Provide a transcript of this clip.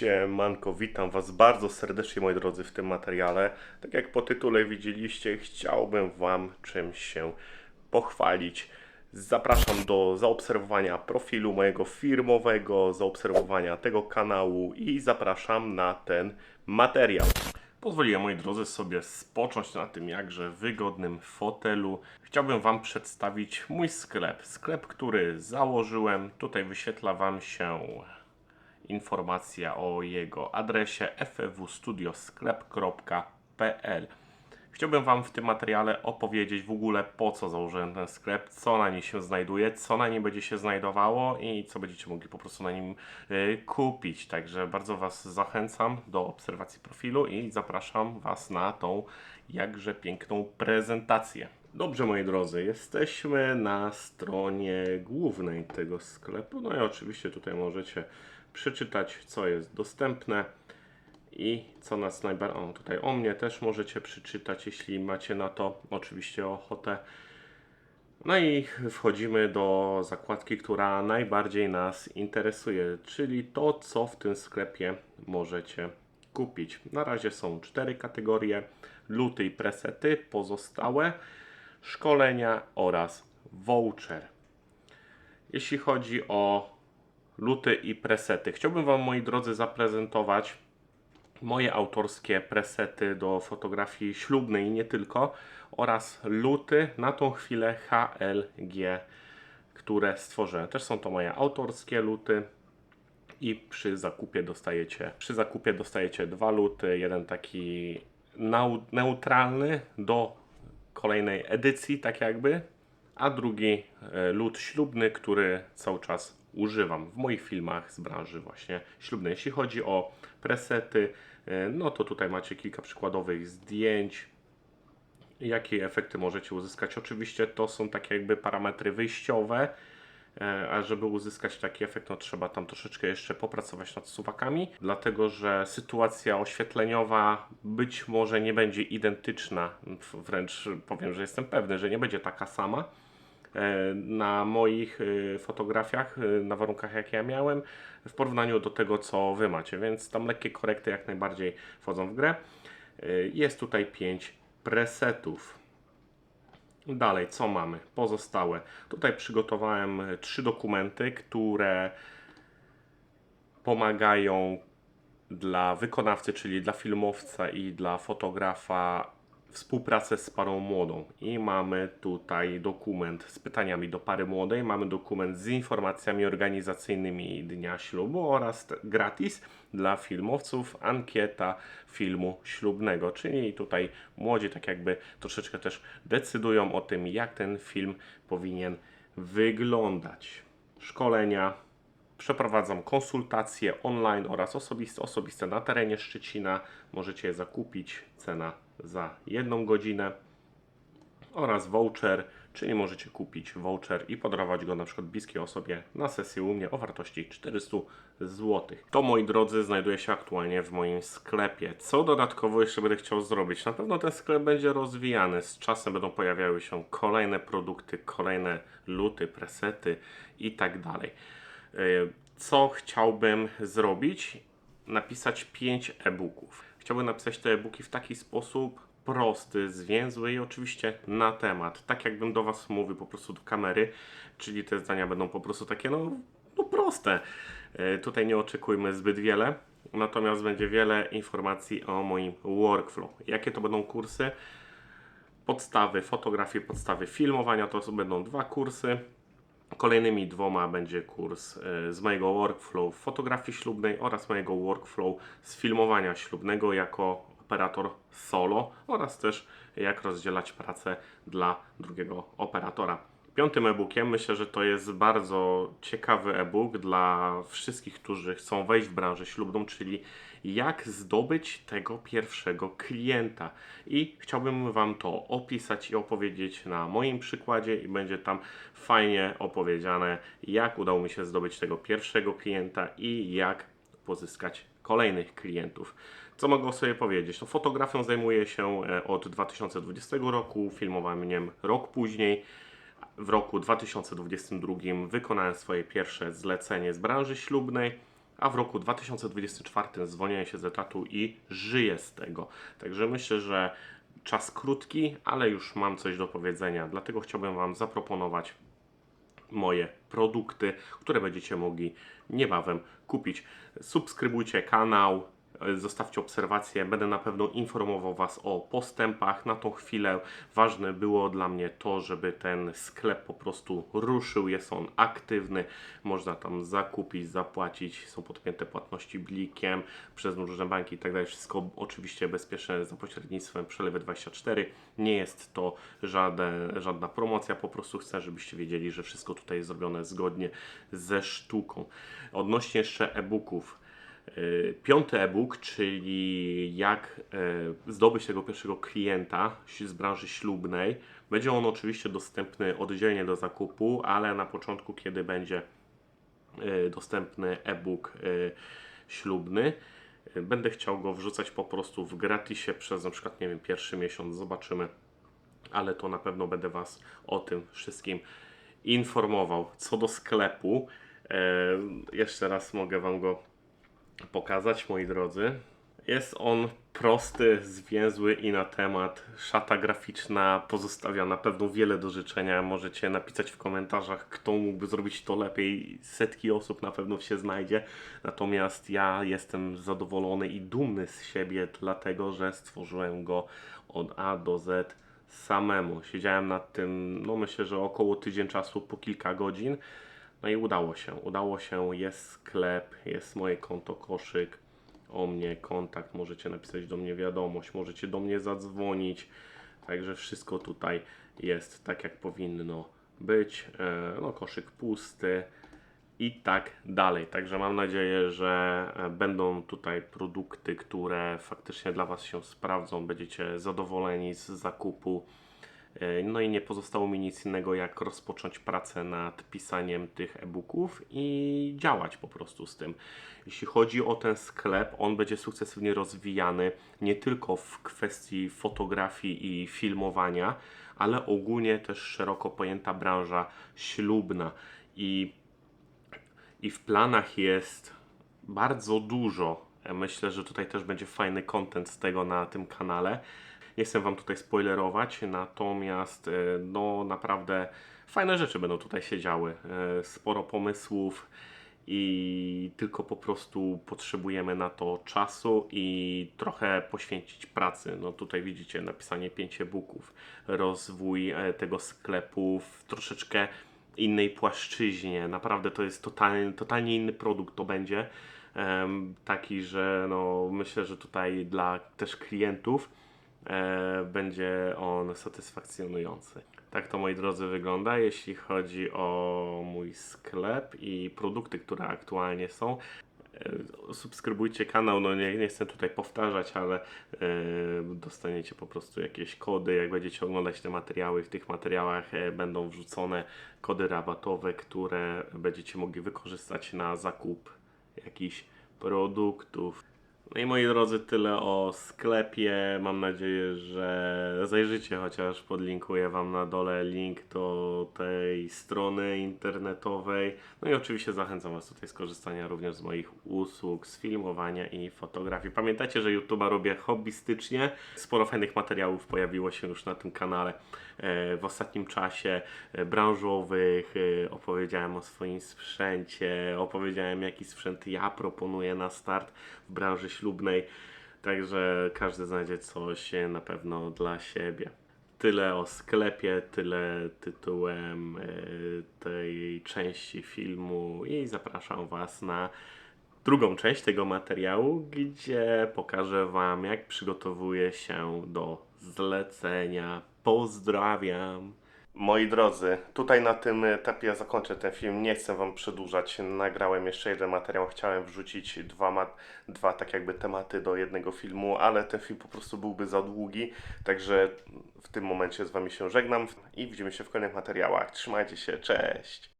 Siemanko, witam Was bardzo serdecznie moi drodzy w tym materiale. Tak jak po tytule widzieliście, chciałbym Wam czymś się pochwalić. Zapraszam do zaobserwowania profilu mojego firmowego, zaobserwowania tego kanału i zapraszam na ten materiał. Pozwoliłem, moi drodzy, sobie spocząć na tym jakże wygodnym fotelu. Chciałbym Wam przedstawić mój sklep. Sklep, który założyłem. Tutaj wyświetla Wam się informacja o jego adresie ffwstudiosklep.pl. Chciałbym Wam w tym materiale opowiedzieć w ogóle po co założyłem ten sklep, co na nim się znajduje, co na nim będzie się znajdowało i co będziecie mogli po prostu na nim y, kupić. Także bardzo Was zachęcam do obserwacji profilu i zapraszam Was na tą jakże piękną prezentację. Dobrze, moi drodzy, jesteśmy na stronie głównej tego sklepu. No i oczywiście tutaj możecie przeczytać, co jest dostępne i co nas najbardziej. O, tutaj o mnie też możecie przeczytać, jeśli macie na to oczywiście ochotę. No i wchodzimy do zakładki, która najbardziej nas interesuje, czyli to, co w tym sklepie możecie kupić. Na razie są cztery kategorie: luty i presety, pozostałe, szkolenia oraz voucher. Jeśli chodzi o luty i presety, chciałbym Wam, moi drodzy, zaprezentować moje autorskie presety do fotografii ślubnej i nie tylko oraz luty na tą chwilę HLG, które stworzyłem. Też są to moje autorskie luty i przy zakupie dostajecie przy zakupie dostajecie dwa luty, jeden taki neutralny do kolejnej edycji, tak jakby, a drugi e, lód ślubny, który cały czas używam w moich filmach z branży właśnie ślubnej. Jeśli chodzi o presety, e, no to tutaj macie kilka przykładowych zdjęć. Jakie efekty możecie uzyskać? Oczywiście to są takie jakby parametry wyjściowe, e, a żeby uzyskać taki efekt, no trzeba tam troszeczkę jeszcze popracować nad suwakami, dlatego że sytuacja oświetleniowa być może nie będzie identyczna, wręcz powiem, że jestem pewny, że nie będzie taka sama na moich e, fotografiach, e, na warunkach jakie ja miałem, w porównaniu do tego, co Wy macie, więc tam lekkie korekty jak najbardziej wchodzą w grę. E, Jest tutaj 5 presetów. Dalej, co mamy? Pozostałe. Tutaj przygotowałem e, trzy dokumenty, które pomagają dla wykonawcy, czyli dla filmowca i dla fotografa współpracę z parą młodą. I mamy tutaj dokument z pytaniami do pary młodej, mamy dokument z informacjami organizacyjnymi dnia ślubu oraz gratis dla filmowców ankieta filmu ślubnego, czyli tutaj młodzi tak jakby troszeczkę też decydują o tym, jak ten film powinien wyglądać. Szkolenia, Przeprowadzam konsultacje online oraz osobiste, osobiste na terenie Szczecina. Możecie je zakupić. Cena za jedną godzinę oraz voucher, czyli możecie kupić voucher i podarować go na przykład bliskiej osobie na sesję u mnie o wartości 400 zł. To moi drodzy znajduje się aktualnie w moim sklepie. Co dodatkowo jeszcze będę chciał zrobić? Na pewno ten sklep będzie rozwijany. Z czasem będą pojawiały się kolejne produkty, kolejne luty, presety i tak dalej. Y, Co chciałbym zrobić? Napisać 5 e-booków. Chciałbym napisać te e-booki w taki sposób prosty, zwięzły i oczywiście na temat. Tak jakbym do Was mówił po prostu do kamery, czyli te zdania będą po prostu takie no, no proste. Y, Tutaj nie oczekujmy zbyt wiele, natomiast będzie wiele informacji o moim workflow. Jakie to będą kursy? Podstawy fotografii, podstawy filmowania to będą dwa kursy. Kolejnymi dwoma będzie kurs e, z mojego workflow fotografii ślubnej oraz mojego workflow z filmowania ślubnego jako operator solo oraz też jak rozdzielać pracę dla drugiego operatora. Piątym e-bookiem myślę, że to jest bardzo ciekawy e-book dla wszystkich, którzy chcą wejść w branżę ślubną, czyli jak zdobyć tego pierwszego klienta. I chciałbym Wam to opisać i opowiedzieć na moim przykładzie, i będzie tam fajnie opowiedziane, jak udało mi się zdobyć tego pierwszego klienta i jak pozyskać kolejnych klientów. Co mogę sobie powiedzieć? No, fotografią zajmuję się e, od 2020 roku, filmowaniem rok później. W roku 2022 wykonałem swoje pierwsze zlecenie z branży ślubnej, a w roku 2024 zwolniłem się z etatu i żyję z tego. Także myślę, że czas krótki, ale już mam coś do powiedzenia. Dlatego chciałbym Wam zaproponować moje produkty, które będziecie mogli niebawem kupić. Subskrybujcie kanał, zostawcie obserwacje, będę na pewno informował Was o postępach. Na tą chwilę ważne było dla mnie to, żeby ten sklep po prostu ruszył, jest on aktywny, można tam zakupić, zapłacić, są podpięte płatności blikiem przez różne banki i tak. Wszystko oczywiście bezpieczne za pośrednictwem Przelewy24. Nie jest to żadna promocja, po prostu chcę, żebyście wiedzieli, że wszystko tutaj jest zrobione zgodnie ze sztuką. Odnośnie jeszcze e-booków. Yy, Piąty e-book, czyli jak e, zdobyć tego pierwszego klienta z branży ślubnej. Będzie on oczywiście dostępny oddzielnie do zakupu, ale na początku, kiedy będzie e, dostępny e-book e, ślubny, e, będę chciał go wrzucać po prostu w gratisie przez na przykład, nie wiem, pierwszy miesiąc. Zobaczymy, ale to na pewno będę Was o tym wszystkim informował. Co do sklepu, e, jeszcze raz mogę Wam go pokazać, moi drodzy. Jest on prosty, zwięzły i na temat. Szata graficzna pozostawia na pewno wiele do życzenia. Możecie napisać w komentarzach, kto mógłby zrobić to lepiej. Setki osób na pewno się znajdzie. Natomiast ja jestem zadowolony i dumny z siebie, dlatego że stworzyłem go od A do Z samemu. Siedziałem nad tym, no myślę, że około tydzień czasu, po kilka godzin. No i udało się. Udało się, jest sklep, jest moje konto koszyk, o mnie kontakt, możecie napisać do mnie wiadomość, możecie do mnie zadzwonić. Także wszystko tutaj jest tak, jak powinno być. E, No, koszyk pusty i tak dalej. Także mam nadzieję, że e, będą tutaj produkty, które faktycznie dla Was się sprawdzą, będziecie zadowoleni z zakupu. E, No i nie pozostało mi nic innego, jak rozpocząć pracę nad pisaniem tych e-booków i działać po prostu z tym. Jeśli chodzi o ten sklep, on będzie sukcesywnie rozwijany nie tylko w kwestii fotografii i filmowania, ale ogólnie też szeroko pojęta branża ślubna. I i w planach jest bardzo dużo. Ja Myślę, że tutaj też będzie fajny content z tego na tym kanale. Nie chcę Wam tutaj spoilerować, natomiast e, no naprawdę fajne rzeczy będą tutaj się działy. E, Sporo pomysłów i tylko po prostu potrzebujemy na to czasu i trochę poświęcić pracy. No tutaj widzicie napisanie 5 e-booków, rozwój e, tego sklepu w troszeczkę innej płaszczyźnie. Naprawdę to jest totalnie, totalnie inny produkt to będzie. Taki, że no, myślę, że tutaj dla też klientów e, będzie on satysfakcjonujący. Tak to moi drodzy wygląda, jeśli chodzi o mój sklep i produkty, które aktualnie są. E, Subskrybujcie kanał, no nie, nie chcę tutaj powtarzać, ale e, dostaniecie po prostu jakieś kody, jak będziecie oglądać te materiały. W tych materiałach będą wrzucone kody rabatowe, które będziecie mogli wykorzystać na zakup jakichś produktów. No i moi drodzy, tyle o sklepie. Mam nadzieję, że zajrzycie chociaż podlinkuję Wam na dole link do tej strony internetowej. No i oczywiście zachęcam Was tutaj skorzystania również z moich usług, z filmowania i fotografii. Pamiętajcie, że YouTube'a robię hobbystycznie. Sporo fajnych materiałów pojawiło się już na tym kanale e, w ostatnim czasie e, branżowych. e, Opowiedziałem o swoim sprzęcie, opowiedziałem jaki sprzęt ja proponuję na start w branży ślubnej. Także każdy znajdzie coś na pewno dla siebie. Tyle o sklepie, tyle tytułem e, tej części filmu i zapraszam Was na drugą część tego materiału, gdzie pokażę Wam, jak przygotowuję się do zlecenia. Pozdrawiam! Moi drodzy, tutaj na tym etapie zakończę ten film. Nie chcę Wam przedłużać. Nagrałem jeszcze jeden materiał. Chciałem wrzucić dwa, dwa tak jakby tematy do jednego filmu, ale ten film po prostu byłby za długi. Także w tym momencie z Wami się żegnam i widzimy się w kolejnych materiałach. Trzymajcie się, cześć!